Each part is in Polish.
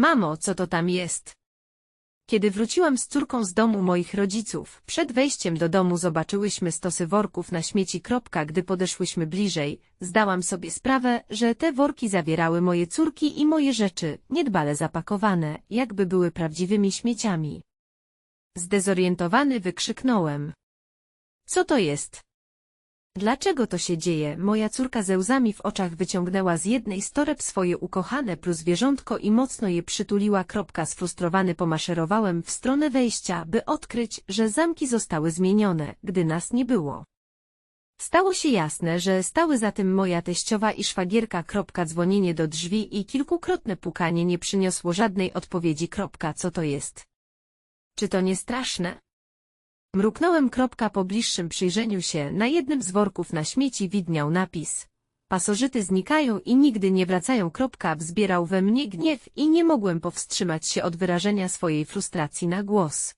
Mamo, co to tam jest? Kiedy wróciłam z córką z domu moich rodziców, przed wejściem do domu zobaczyłyśmy stosy worków na śmieci. Gdy podeszłyśmy bliżej, zdałam sobie sprawę, że te worki zawierały moje córki i moje rzeczy, niedbale zapakowane, jakby były prawdziwymi śmieciami. Zdezorientowany wykrzyknąłem. Co to jest? Dlaczego to się dzieje? Moja córka ze łzami w oczach wyciągnęła z jednej z toreb swoje ukochane plus zwierzątko i mocno je przytuliła. Kropka sfrustrowany pomaszerowałem w stronę wejścia, by odkryć, że zamki zostały zmienione, gdy nas nie było. Stało się jasne, że stały za tym moja teściowa i szwagierka. Kropka dzwonienie do drzwi i kilkukrotne pukanie nie przyniosło żadnej odpowiedzi. Kropka co to jest? Czy to nie straszne? Mruknąłem kropka po bliższym przyjrzeniu się, na jednym z worków na śmieci widniał napis. Pasożyty znikają i nigdy nie wracają. Kropka wzbierał we mnie gniew i nie mogłem powstrzymać się od wyrażenia swojej frustracji na głos.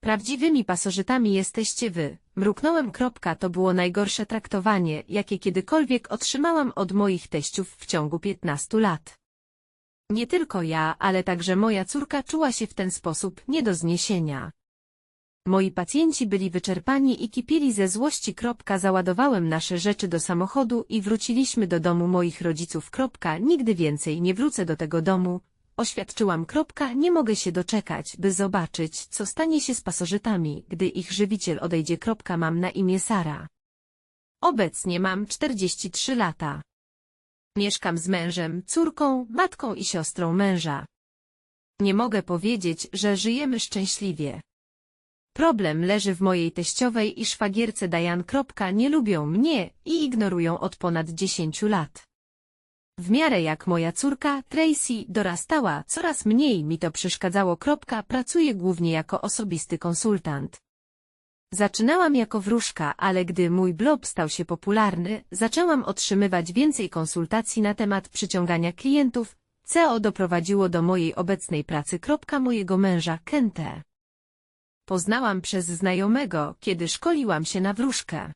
Prawdziwymi pasożytami jesteście wy. Mruknąłem kropka to było najgorsze traktowanie, jakie kiedykolwiek otrzymałam od moich teściów w ciągu 15 lat. Nie tylko ja, ale także moja córka czuła się w ten sposób nie do zniesienia. Moi pacjenci byli wyczerpani i kipili ze złości. Załadowałem nasze rzeczy do samochodu i wróciliśmy do domu moich rodziców. Nigdy więcej nie wrócę do tego domu. Oświadczyłam. Nie mogę się doczekać, by zobaczyć, co stanie się z pasożytami, gdy ich żywiciel odejdzie. Mam na imię Sara. Obecnie mam 43 lata. Mieszkam z mężem, córką, matką i siostrą męża. Nie mogę powiedzieć, że żyjemy szczęśliwie. Problem leży w mojej teściowej i szwagierce Diane. Nie lubią mnie i ignorują od ponad 10 lat. W miarę jak moja córka, Tracy, dorastała, coraz mniej mi to przeszkadzało. Pracuję głównie jako osobisty konsultant. Zaczynałam jako wróżka, ale gdy mój blog stał się popularny, zaczęłam otrzymywać więcej konsultacji na temat przyciągania klientów, co doprowadziło do mojej obecnej pracy. Mojego męża, Kente. Poznałam przez znajomego, kiedy szkoliłam się na wróżkę.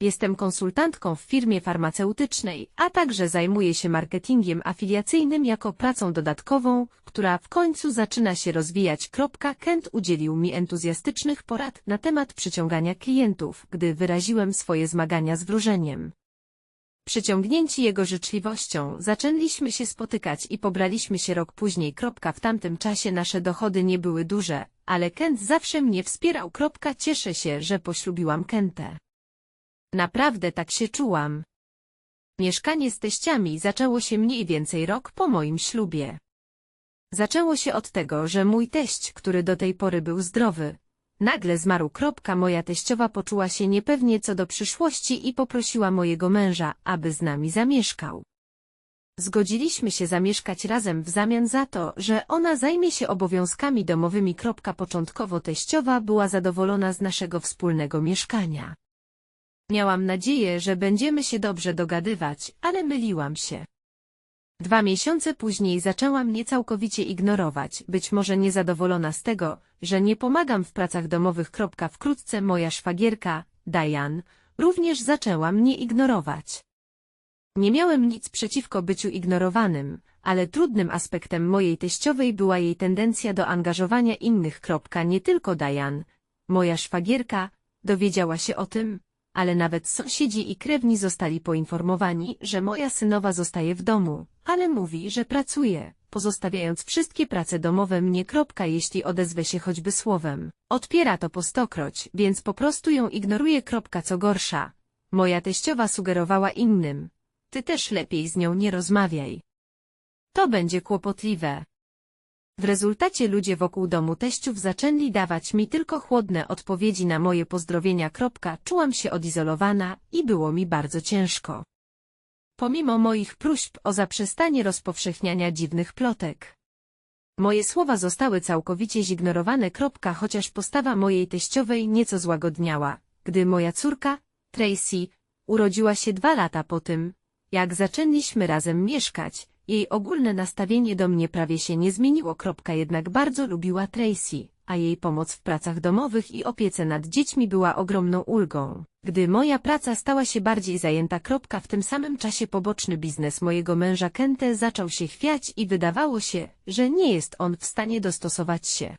Jestem konsultantką w firmie farmaceutycznej, a także zajmuję się marketingiem afiliacyjnym jako pracą dodatkową, która w końcu zaczyna się rozwijać. Kent udzielił mi entuzjastycznych porad na temat przyciągania klientów, gdy wyraziłem swoje zmagania z wróżeniem. Przyciągnięci jego życzliwością, zaczęliśmy się spotykać i pobraliśmy się rok później. W tamtym czasie nasze dochody nie były duże, ale Kent zawsze mnie wspierał. Cieszę się, że poślubiłam Kentę. Naprawdę tak się czułam. Mieszkanie z teściami zaczęło się mniej więcej rok po moim ślubie. Zaczęło się od tego, że mój teść, który do tej pory był zdrowy, nagle zmarł. Moja teściowa poczuła się niepewnie co do przyszłości i poprosiła mojego męża, aby z nami zamieszkał. Zgodziliśmy się zamieszkać razem w zamian za to, że ona zajmie się obowiązkami domowymi. Początkowo teściowa była zadowolona z naszego wspólnego mieszkania. Miałam nadzieję, że będziemy się dobrze dogadywać, ale myliłam się. Dwa miesiące później zaczęła mnie całkowicie ignorować, być może niezadowolona z tego, że nie pomagam w pracach domowych. Wkrótce moja szwagierka, Diane, również zaczęła mnie ignorować. Nie miałem nic przeciwko byciu ignorowanym, ale trudnym aspektem mojej teściowej była jej tendencja do angażowania innych. Nie tylko Diane, moja szwagierka, dowiedziała się o tym, ale nawet sąsiedzi i krewni zostali poinformowani, że moja synowa zostaje w domu, ale mówi, że pracuje, pozostawiając wszystkie prace domowe mnie. Jeśli odezwę się choćby słowem, odpiera to po stokroć, więc po prostu ją ignoruje. Co gorsza, moja teściowa sugerowała innym, ty też lepiej z nią nie rozmawiaj. To będzie kłopotliwe. W rezultacie ludzie wokół domu teściów zaczęli dawać mi tylko chłodne odpowiedzi na moje pozdrowienia. Czułam się odizolowana i było mi bardzo ciężko. Pomimo moich próśb o zaprzestanie rozpowszechniania dziwnych plotek. Moje słowa zostały całkowicie zignorowane. Chociaż postawa mojej teściowej nieco złagodniała, gdy moja córka, Tracy, urodziła się dwa lata po tym, jak zaczęliśmy razem mieszkać, jej ogólne nastawienie do mnie prawie się nie zmieniło. Jednak bardzo lubiła Tracy, a jej pomoc w pracach domowych i opiece nad dziećmi była ogromną ulgą. Gdy moja praca stała się bardziej zajęta. Kropka, w tym samym czasie poboczny biznes mojego męża Kente zaczął się chwiać i wydawało się, że nie jest on w stanie dostosować się.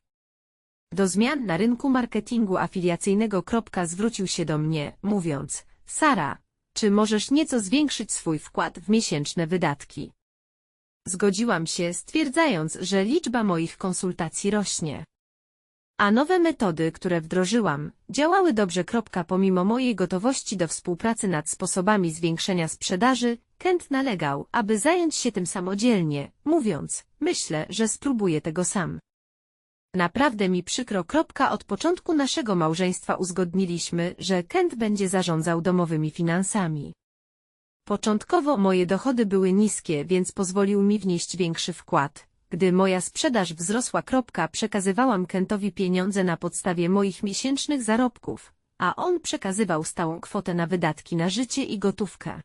Do zmian na rynku marketingu afiliacyjnego. Kropka zwrócił się do mnie, mówiąc, Sara, czy możesz nieco zwiększyć swój wkład w miesięczne wydatki? Zgodziłam się, stwierdzając, że liczba moich konsultacji rośnie. A nowe metody, które wdrożyłam, działały dobrze. Pomimo mojej gotowości do współpracy nad sposobami zwiększenia sprzedaży, Kent nalegał, aby zająć się tym samodzielnie, mówiąc, myślę, że spróbuję tego sam. Naprawdę mi przykro. Od początku naszego małżeństwa uzgodniliśmy, że Kent będzie zarządzał domowymi finansami. Początkowo moje dochody były niskie, więc pozwolił mi wnieść większy wkład. Gdy moja sprzedaż wzrosła. Kropka, Przekazywałam Kentowi pieniądze na podstawie moich miesięcznych zarobków, a on przekazywał stałą kwotę na wydatki na życie i gotówkę.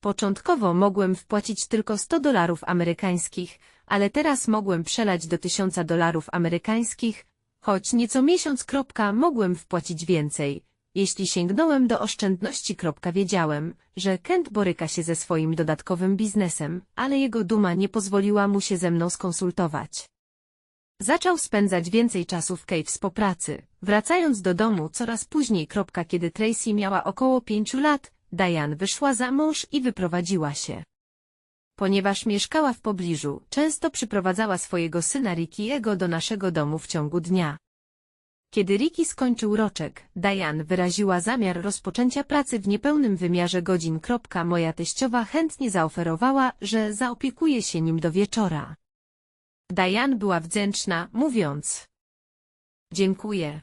Początkowo mogłem wpłacić tylko 100 dolarów amerykańskich, ale teraz mogłem przelać do 1000 dolarów amerykańskich, choć nieco miesiąc. Kropka, Mogłem wpłacić więcej, jeśli sięgnąłem do oszczędności. Wiedziałem, że Kent boryka się ze swoim dodatkowym biznesem, ale jego duma nie pozwoliła mu się ze mną skonsultować. Zaczął spędzać więcej czasu w Caves po pracy, wracając do domu coraz później. Kiedy Tracy miała około pięciu lat, Diane wyszła za mąż i wyprowadziła się. Ponieważ mieszkała w pobliżu, często przyprowadzała swojego syna Rickiego do naszego domu w ciągu dnia. Kiedy Ricky skończył roczek, Diane wyraziła zamiar rozpoczęcia pracy w niepełnym wymiarze godzin. Moja teściowa chętnie zaoferowała, że zaopiekuje się nim do wieczora. Diane była wdzięczna, mówiąc Dziękuję.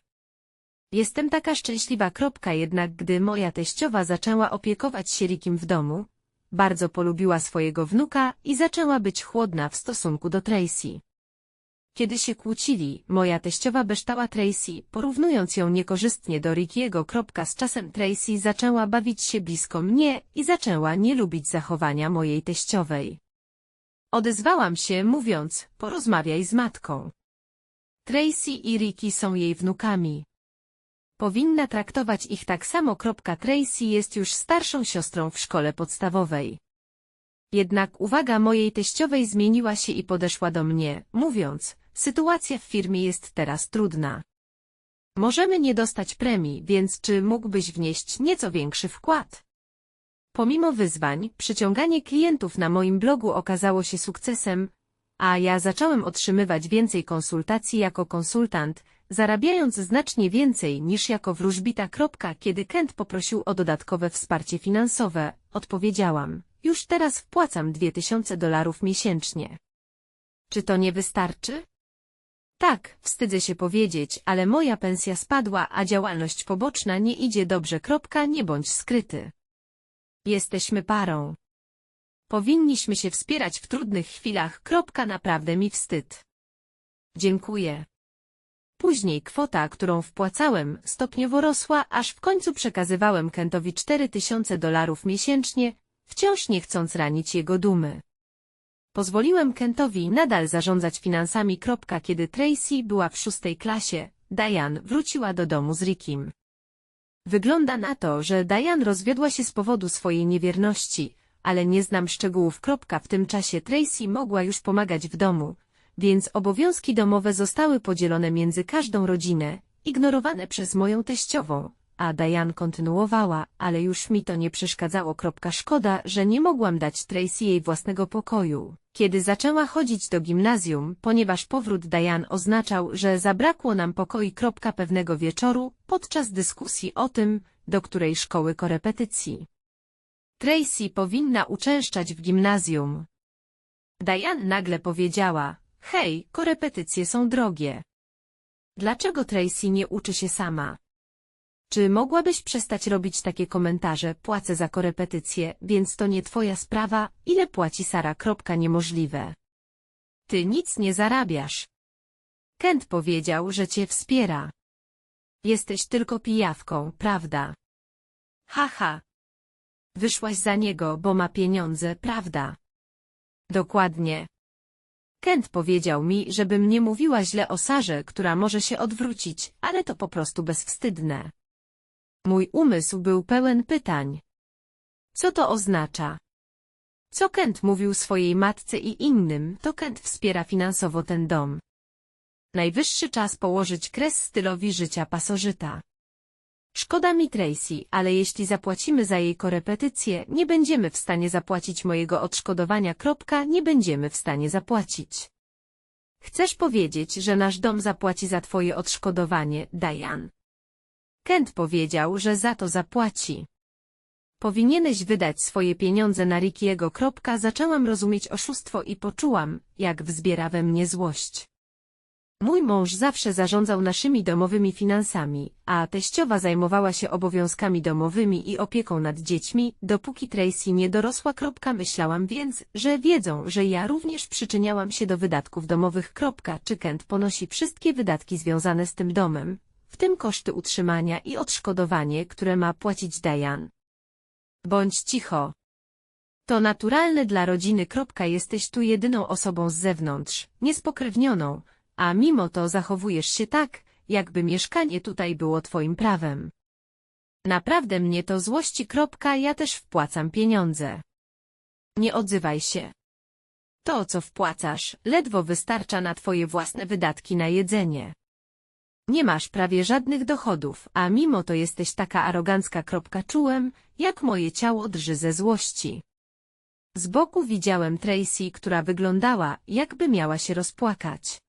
Jestem taka szczęśliwa. Jednak gdy moja teściowa zaczęła opiekować się Rickiem w domu, bardzo polubiła swojego wnuka i zaczęła być chłodna w stosunku do Tracy. Kiedy się kłócili, moja teściowa beształa Tracy, porównując ją niekorzystnie do Rickiego. Z czasem Tracy zaczęła bawić się blisko mnie i zaczęła nie lubić zachowania mojej teściowej. Odezwałam się, mówiąc, porozmawiaj z matką. Tracy i Ricky są jej wnukami. Powinna traktować ich tak samo. Tracy jest już starszą siostrą w szkole podstawowej. Jednak uwaga mojej teściowej zmieniła się i podeszła do mnie, mówiąc, sytuacja w firmie jest teraz trudna. Możemy nie dostać premii, więc czy mógłbyś wnieść nieco większy wkład? Pomimo wyzwań, przyciąganie klientów na moim blogu okazało się sukcesem, a ja zacząłem otrzymywać więcej konsultacji jako konsultant, zarabiając znacznie więcej niż jako wróżbita. Kiedy Kent poprosił o dodatkowe wsparcie finansowe, odpowiedziałam, już teraz wpłacam 2000 dolarów miesięcznie. Czy to nie wystarczy? Tak, wstydzę się powiedzieć, ale moja pensja spadła, a działalność poboczna nie idzie dobrze. Nie bądź skryty. Jesteśmy parą. Powinniśmy się wspierać w trudnych chwilach. Naprawdę mi wstyd. Dziękuję. Później kwota, którą wpłacałem, stopniowo rosła, aż w końcu przekazywałem Kentowi 4000 dolarów miesięcznie, wciąż nie chcąc ranić jego dumy. Pozwoliłem Kentowi nadal zarządzać finansami. Kiedy Tracy była w szóstej klasie, Diane wróciła do domu z Rickiem. Wygląda na to, że Diane rozwiodła się z powodu swojej niewierności, ale nie znam szczegółów. W tym czasie Tracy mogła już pomagać w domu, więc obowiązki domowe zostały podzielone między każdą rodzinę, ignorowane przez moją teściową, a Diane kontynuowała, ale już mi to nie przeszkadzało. Szkoda, że nie mogłam dać Tracy jej własnego pokoju. Kiedy zaczęła chodzić do gimnazjum, ponieważ powrót Diane oznaczał, że zabrakło nam pokoi. Pewnego wieczoru, podczas dyskusji o tym, do której szkoły korepetycji. Tracy powinna uczęszczać w gimnazjum. Diane nagle powiedziała, hej, korepetycje są drogie. Dlaczego Tracy nie uczy się sama? Czy mogłabyś przestać robić takie komentarze, płacę za korepetycje, więc to nie twoja sprawa, ile płaci Sara. Niemożliwe. Ty nic nie zarabiasz. Kent powiedział, że cię wspiera. Jesteś tylko pijawką, prawda? Haha. Wyszłaś za niego, bo ma pieniądze, prawda? Dokładnie. Kent powiedział mi, żebym nie mówiła źle o Sarze, która może się odwrócić, ale to po prostu bezwstydne. Mój umysł był pełen pytań. Co to oznacza? Co Kent mówił swojej matce i innym, to Kent wspiera finansowo ten dom. Najwyższy czas położyć kres stylowi życia pasożyta. Szkoda mi Tracy, ale jeśli zapłacimy za jej korepetycje, nie będziemy w stanie zapłacić mojego odszkodowania. Kropka, nie będziemy w stanie zapłacić. Chcesz powiedzieć, że nasz dom zapłaci za twoje odszkodowanie, Diane? Kent powiedział, że za to zapłaci. Powinieneś wydać swoje pieniądze na Rickiego. Kropka, Zaczęłam rozumieć oszustwo i poczułam, jak wzbiera we mnie złość. Mój mąż zawsze zarządzał naszymi domowymi finansami, a teściowa zajmowała się obowiązkami domowymi i opieką nad dziećmi, dopóki Tracy nie dorosła. Myślałam więc, że wiedzą, że ja również przyczyniałam się do wydatków domowych. Czy Kent ponosi wszystkie wydatki związane z tym domem, w tym koszty utrzymania i odszkodowanie, które ma płacić Diane. Bądź cicho. To naturalne dla rodziny. Jesteś tu jedyną osobą z zewnątrz, niespokrewnioną, a mimo to zachowujesz się tak, jakby mieszkanie tutaj było twoim prawem. Naprawdę mnie to złości. Ja też wpłacam pieniądze. Nie odzywaj się. To, co wpłacasz, ledwo wystarcza na twoje własne wydatki na jedzenie. Nie masz prawie żadnych dochodów, a mimo to jesteś taka arogancka. Czułem, jak moje ciało drży ze złości. Z boku widziałem Tracy, która wyglądała, jakby miała się rozpłakać.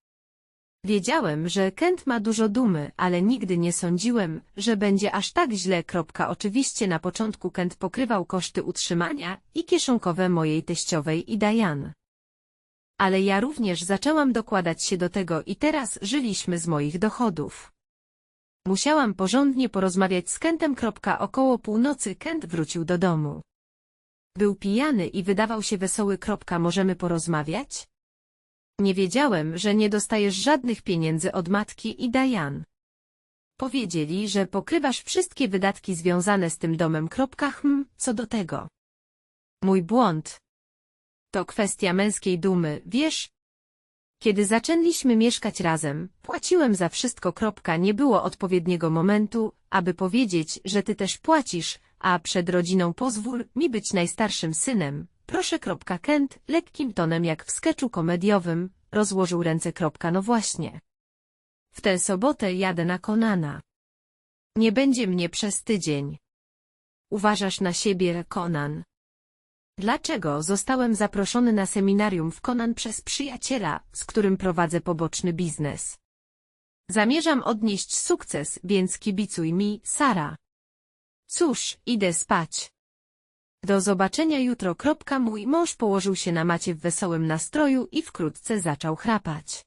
Wiedziałem, że Kent ma dużo dumy, ale nigdy nie sądziłem, że będzie aż tak źle. Oczywiście na początku Kent pokrywał koszty utrzymania i kieszonkowe mojej teściowej i Diane. Ale ja również zaczęłam dokładać się do tego i teraz żyliśmy z moich dochodów. Musiałam porządnie porozmawiać z Kentem. Około północy Kent wrócił do domu. Był pijany i wydawał się wesoły. Możemy porozmawiać? Nie wiedziałem, że nie dostajesz żadnych pieniędzy od matki i Diane. Powiedzieli, że pokrywasz wszystkie wydatki związane z tym domem. Hm, co do tego? Mój błąd. To kwestia męskiej dumy, wiesz? Kiedy zaczęliśmy mieszkać razem, płaciłem za wszystko. Nie było odpowiedniego momentu, aby powiedzieć, że ty też płacisz, a przed rodziną pozwól mi być najstarszym synem. Proszę. Kent, lekkim tonem jak w sketchu komediowym, rozłożył ręce. No właśnie. W tę sobotę jadę na Konana. Nie będzie mnie przez tydzień. Uważasz na siebie, Konan. Dlaczego zostałem zaproszony na seminarium w Konan przez przyjaciela, z którym prowadzę poboczny biznes? Zamierzam odnieść sukces, więc kibicuj mi, Sara. Cóż, idę spać. Do zobaczenia jutro. Mój mąż położył się na macie w wesołym nastroju i wkrótce zaczął chrapać.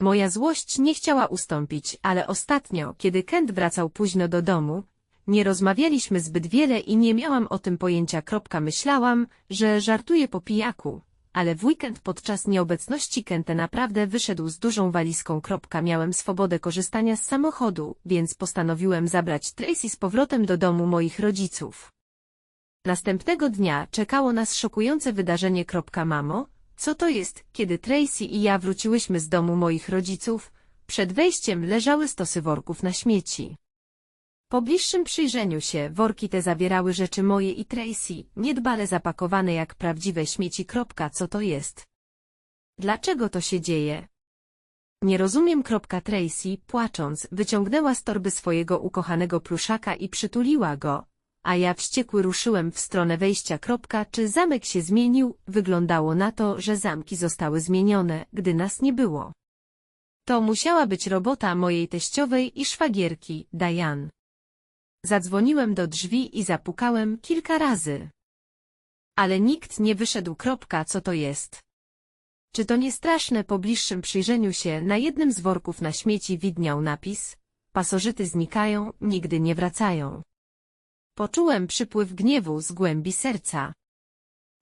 Moja złość nie chciała ustąpić, ale ostatnio, kiedy Kent wracał późno do domu, nie rozmawialiśmy zbyt wiele i nie miałam o tym pojęcia. Myślałam, że żartuje po pijaku, ale w weekend podczas nieobecności Kenta naprawdę wyszedł z dużą walizką. Miałem swobodę korzystania z samochodu, więc postanowiłem zabrać Tracy z powrotem do domu moich rodziców. Następnego dnia czekało nas szokujące wydarzenie. Mamo, co to jest, kiedy Tracy i ja wróciłyśmy z domu moich rodziców, przed wejściem leżały stosy worków na śmieci. Po bliższym przyjrzeniu się worki te zawierały rzeczy moje i Tracy, niedbale zapakowane jak prawdziwe śmieci. Co to jest? Dlaczego to się dzieje? Nie rozumiem. Tracy, płacząc, wyciągnęła z torby swojego ukochanego pluszaka i przytuliła go, a ja wściekły ruszyłem w stronę wejścia. Czy zamek się zmienił? Wyglądało na to, że zamki zostały zmienione, gdy nas nie było. To musiała być robota mojej teściowej i szwagierki, Diane. Zadzwoniłem do drzwi i zapukałem kilka razy. Ale nikt nie wyszedł. Co to jest? Czy to nie straszne po bliższym przyjrzeniu się na jednym z worków na śmieci widniał napis Pasożyty znikają, nigdy nie wracają. Poczułem przypływ gniewu z głębi serca.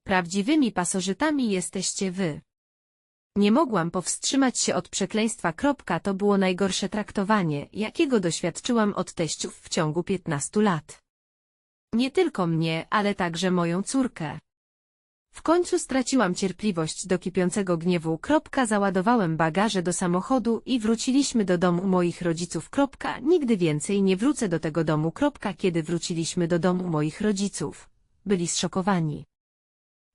Prawdziwymi pasożytami jesteście wy. Nie mogłam powstrzymać się od przekleństwa. To było najgorsze traktowanie, jakiego doświadczyłam od teściów w ciągu piętnastu lat. Nie tylko mnie, ale także moją córkę. W końcu straciłam cierpliwość do kipiącego gniewu. Załadowałem bagaże do samochodu i wróciliśmy do domu moich rodziców. Nigdy więcej nie wrócę do tego domu. Kiedy wróciliśmy do domu moich rodziców. Byli zszokowani.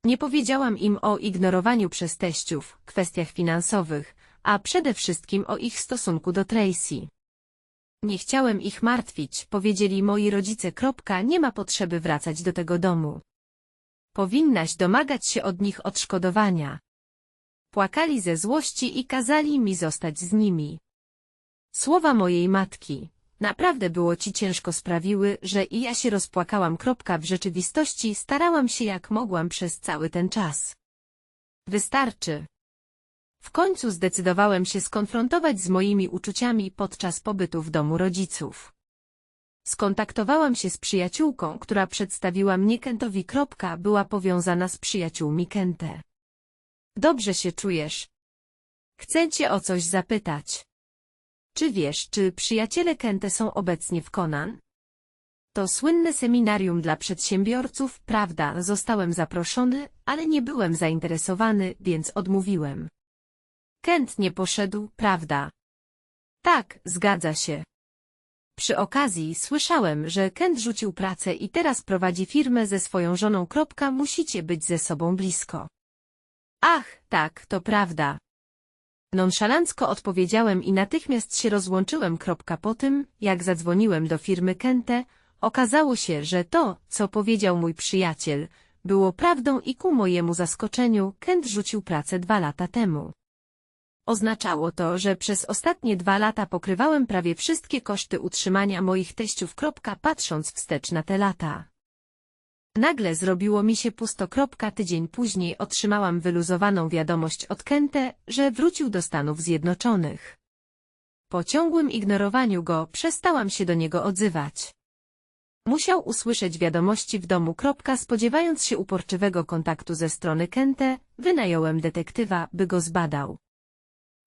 Nie powiedziałam im o ignorowaniu przez teściów, kwestiach finansowych, a przede wszystkim o ich stosunku do Tracy. Nie chciałem ich martwić, powiedzieli moi rodzice. Kropka, nie ma potrzeby wracać do tego domu. Powinnaś domagać się od nich odszkodowania. Płakali ze złości i kazali mi zostać z nimi. Słowa mojej matki. Naprawdę było ci ciężko sprawiły, że i ja się rozpłakałam. Kropka, w rzeczywistości starałam się jak mogłam przez cały ten czas. Wystarczy. W końcu zdecydowałem się skonfrontować z moimi uczuciami podczas pobytu w domu rodziców. Skontaktowałam się z przyjaciółką, która przedstawiła mnie Kentowi. Kropka, była powiązana z przyjaciółmi Kente. Dobrze się czujesz. Chcę cię o coś zapytać. Czy wiesz, czy przyjaciele Kente są obecnie w Conan? To słynne seminarium dla przedsiębiorców, prawda, zostałem zaproszony, ale nie byłem zainteresowany, więc odmówiłem. Kent nie poszedł, prawda? Tak, zgadza się. Przy okazji słyszałem, że Kent rzucił pracę i teraz prowadzi firmę ze swoją żoną. Kropka, musicie być ze sobą blisko. Ach, tak, to prawda. Nonszalancko odpowiedziałem i natychmiast się rozłączyłem. Po tym, jak zadzwoniłem do firmy Kente, okazało się, że to, co powiedział mój przyjaciel, było prawdą i ku mojemu zaskoczeniu Kent rzucił pracę dwa lata temu. Oznaczało to, że przez ostatnie dwa lata pokrywałem prawie wszystkie koszty utrzymania moich teściów. Patrząc wstecz na te lata. Nagle zrobiło mi się pusto. Tydzień później otrzymałam wyluzowaną wiadomość od Kente, że wrócił do Stanów Zjednoczonych. Po ciągłym ignorowaniu go przestałam się do niego odzywać. Musiał usłyszeć wiadomości w domu. Spodziewając się uporczywego kontaktu ze strony Kente, wynająłem detektywa, by go zbadał.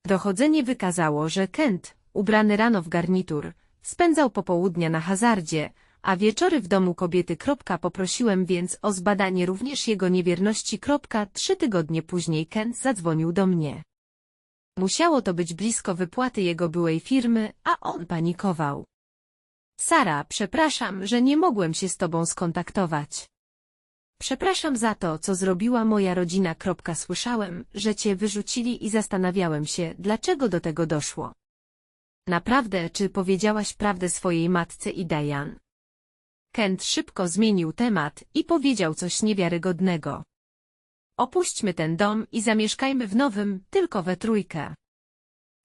Dochodzenie wykazało, że Kent, ubrany rano w garnitur, spędzał popołudnia na hazardzie, a wieczory w domu kobiety. Poprosiłem więc o zbadanie również jego niewierności. Trzy tygodnie później Kent zadzwonił do mnie. Musiało to być blisko wypłaty jego byłej firmy, a on panikował. Sara, przepraszam, że nie mogłem się z tobą skontaktować. Przepraszam za to, co zrobiła moja rodzina. Słyszałem, że cię wyrzucili i zastanawiałem się, dlaczego do tego doszło. Naprawdę, czy powiedziałaś prawdę swojej matce i Diane? Kent szybko zmienił temat i powiedział coś niewiarygodnego. Opuśćmy ten dom i zamieszkajmy w nowym, tylko we trójkę.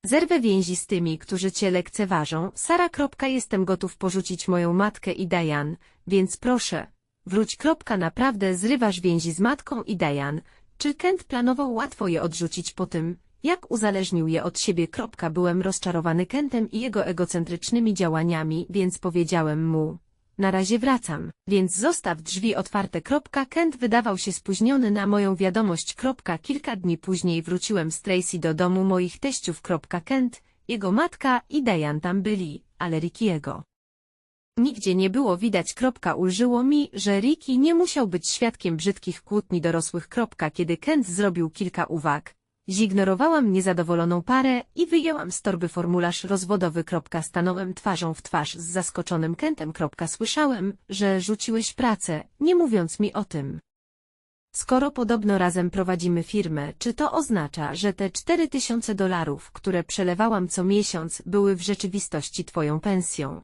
Zerwę więzi z tymi, którzy cię lekceważą. Sara. Jestem gotów porzucić moją matkę i Diane, więc proszę, Wróć. Naprawdę zrywasz więzi z matką i Diane. Czy Kent planował łatwo je odrzucić po tym, jak uzależnił je od siebie. Byłem rozczarowany Kentem i jego egocentrycznymi działaniami, więc powiedziałem mu. Na razie wracam, więc zostaw drzwi otwarte. Kent wydawał się spóźniony na moją wiadomość. Kilka dni później wróciłem z Tracy do domu moich teściów. Kent, jego matka i Diane tam byli, ale Rickiego. Nigdzie nie było widać. Ulżyło mi, że Ricky nie musiał być świadkiem brzydkich kłótni dorosłych. Kiedy Kent zrobił kilka uwag. Zignorowałam niezadowoloną parę i wyjęłam z torby formularz rozwodowy. Stanąłem twarzą w twarz z zaskoczonym Kentem. Słyszałem, że rzuciłeś pracę, nie mówiąc mi o tym. Skoro podobno razem prowadzimy firmę, czy to oznacza, że te cztery tysiące dolarów, które przelewałam co miesiąc, były w rzeczywistości twoją pensją?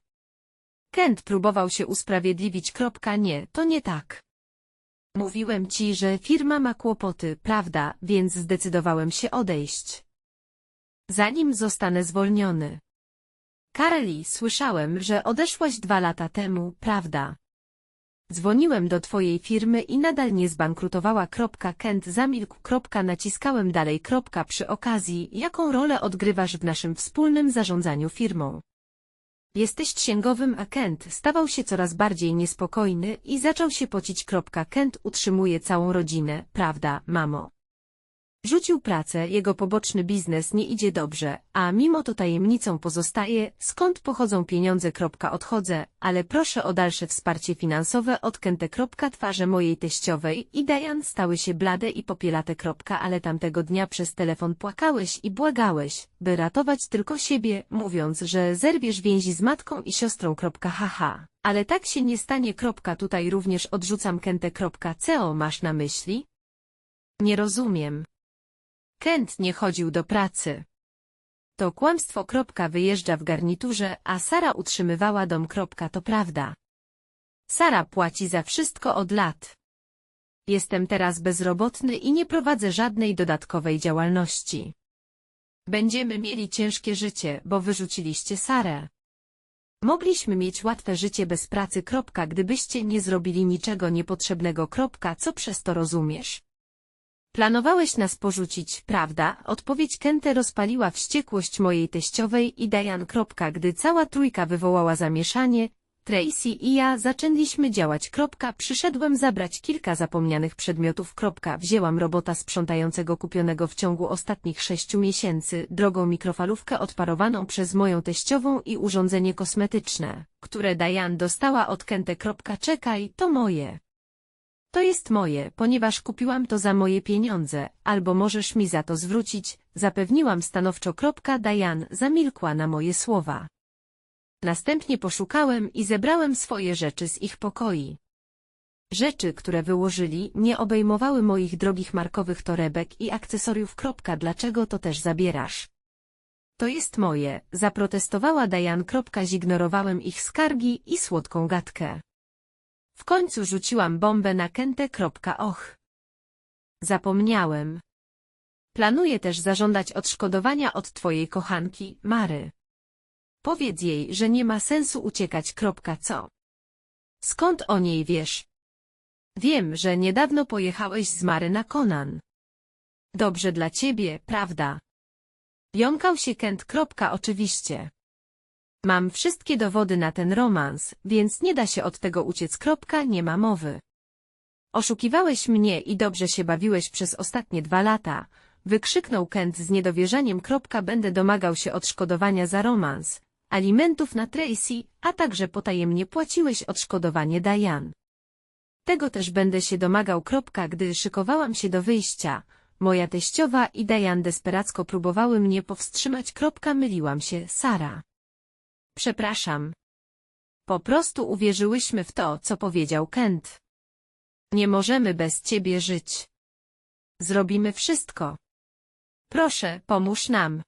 Kent próbował się usprawiedliwić. Nie, to nie tak. Mówiłem ci, że firma ma kłopoty, prawda, więc zdecydowałem się odejść. Zanim zostanę zwolniony. Carly, słyszałem, że odeszłaś dwa lata temu, prawda? Dzwoniłem do twojej firmy i nadal nie zbankrutowała. Kent zamilkł. Naciskałem dalej. Przy okazji, jaką rolę odgrywasz w naszym wspólnym zarządzaniu firmą? Jesteś księgowym, a Kent stawał się coraz bardziej niespokojny i zaczął się pocić. Kent utrzymuje całą rodzinę, prawda, mamo? Rzucił pracę, jego poboczny biznes nie idzie dobrze, a mimo to tajemnicą pozostaje, skąd pochodzą pieniądze. Odchodzę, ale proszę o dalsze wsparcie finansowe od Kente. Twarze mojej teściowej i Diane stały się blade i popielate. Ale tamtego dnia przez telefon płakałeś i błagałeś, by ratować tylko siebie, mówiąc, że zerwiesz więzi z matką i siostrą. Haha. Ale tak się nie stanie. Tutaj również odrzucam Kente. Co masz na myśli? Nie rozumiem. Kent nie chodził do pracy. To kłamstwo. Wyjeżdża w garniturze, a Sara utrzymywała dom. To prawda. Sara płaci za wszystko od lat. Jestem teraz bezrobotny i nie prowadzę żadnej dodatkowej działalności. Będziemy mieli ciężkie życie, bo wyrzuciliście Sarę. Mogliśmy mieć łatwe życie bez pracy. Gdybyście nie zrobili niczego niepotrzebnego. Co przez to rozumiesz? Planowałeś nas porzucić, prawda? Odpowiedź Kente rozpaliła wściekłość mojej teściowej i Diane. Gdy cała trójka wywołała zamieszanie, Tracy i ja zaczęliśmy działać. Przyszedłem zabrać kilka zapomnianych przedmiotów. Wzięłam robota sprzątającego kupionego w ciągu ostatnich sześciu miesięcy, drogą mikrofalówkę odparowaną przez moją teściową i urządzenie kosmetyczne, które Diane dostała od Kente. Czekaj, to moje. To jest moje, ponieważ kupiłam to za moje pieniądze, albo możesz mi za to zwrócić, zapewniłam stanowczo. Diane zamilkła na moje słowa. Następnie poszukałem i zebrałem swoje rzeczy z ich pokoi. Rzeczy, które wyłożyli, nie obejmowały moich drogich markowych torebek i akcesoriów. Dlaczego to też zabierasz? To jest moje, zaprotestowała Diane. Zignorowałem ich skargi i słodką gadkę. W końcu rzuciłam bombę na Kentę. Och. Zapomniałem. Planuję też zażądać odszkodowania od twojej kochanki, Mary. Powiedz jej, że nie ma sensu uciekać. Co? Skąd o niej wiesz? Wiem, że niedawno pojechałeś z Mary na Konan. Dobrze dla ciebie, prawda? Jąkał się Kent. Oczywiście. Mam wszystkie dowody na ten romans, więc nie da się od tego uciec. Kropka, nie ma mowy. Oszukiwałeś mnie i dobrze się bawiłeś przez ostatnie dwa lata, wykrzyknął Kent z niedowierzaniem. Kropka, będę domagał się odszkodowania za romans, alimentów na Tracy, a także potajemnie płaciłeś odszkodowanie Diane. Tego też będę się domagał. Kropka, gdy szykowałam się do wyjścia, moja teściowa i Diane desperacko próbowały mnie powstrzymać. Kropka, myliłam się, Sara. Przepraszam. Po prostu uwierzyłyśmy w to, co powiedział Kent. Nie możemy bez ciebie żyć. Zrobimy wszystko. Proszę, pomóż nam.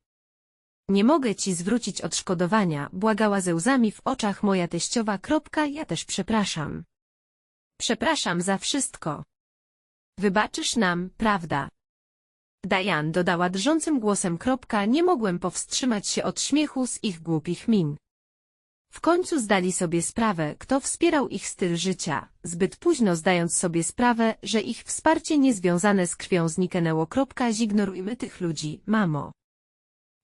Nie mogę ci zwrócić odszkodowania, błagała ze łzami w oczach moja teściowa. Kropka, ja też przepraszam. Przepraszam za wszystko. Wybaczysz nam, prawda? Diane dodała drżącym głosem. Kropka, nie mogłem powstrzymać się od śmiechu z ich głupich min. W końcu zdali sobie sprawę, kto wspierał ich styl życia, zbyt późno zdając sobie sprawę, że ich wsparcie niezwiązane z krwią zniknęło. Zignorujmy tych ludzi, mamo.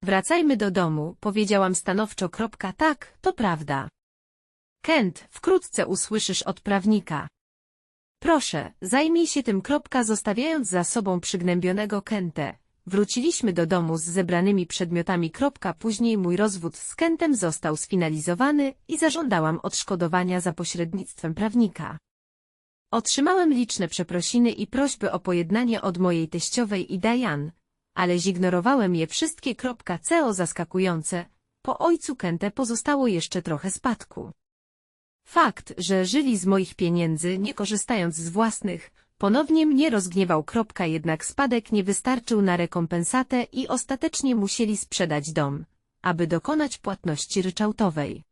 Wracajmy do domu, powiedziałam stanowczo. Tak, to prawda. Kent, wkrótce usłyszysz od prawnika. Proszę, zajmij się tym. Zostawiając za sobą przygnębionego Kentę, Wróciliśmy do domu z zebranymi przedmiotami. Później mój rozwód z Kentem został sfinalizowany i zażądałam odszkodowania za pośrednictwem prawnika. Otrzymałem liczne przeprosiny i prośby o pojednanie od mojej teściowej i Diane, ale zignorowałem je wszystkie. Co zaskakujące, po ojcu Kente pozostało jeszcze trochę spadku. Fakt, że żyli z moich pieniędzy, nie korzystając z własnych, Ponownie mnie rozgniewał. Jednak spadek nie wystarczył na rekompensatę i ostatecznie musieli sprzedać dom, aby dokonać płatności ryczałtowej.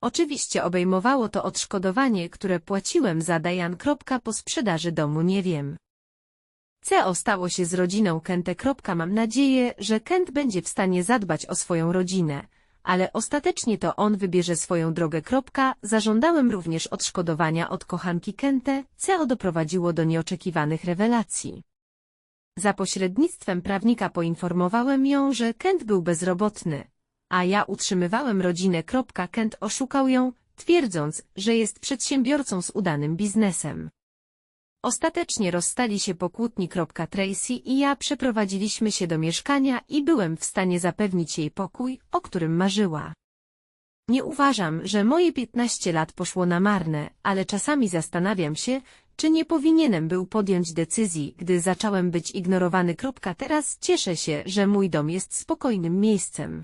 Oczywiście obejmowało to odszkodowanie, które płaciłem za Diane. Po sprzedaży domu nie wiem. Co stało się z rodziną Kente. Mam nadzieję, że Kent będzie w stanie zadbać o swoją rodzinę, ale ostatecznie to on wybierze swoją drogę. Zażądałem również odszkodowania od kochanki Kente, co doprowadziło do nieoczekiwanych rewelacji. Za pośrednictwem prawnika poinformowałem ją, że Kent był bezrobotny, a ja utrzymywałem rodzinę. Kent oszukał ją, twierdząc, że jest przedsiębiorcą z udanym biznesem. Ostatecznie rozstali się po kłótni. Tracy i ja przeprowadziliśmy się do mieszkania i byłem w stanie zapewnić jej pokój, o którym marzyła. Nie uważam, że moje 15 lat poszło na marne, ale czasami zastanawiam się, czy nie powinienem był podjąć decyzji, gdy zacząłem być ignorowany. Teraz cieszę się, że mój dom jest spokojnym miejscem.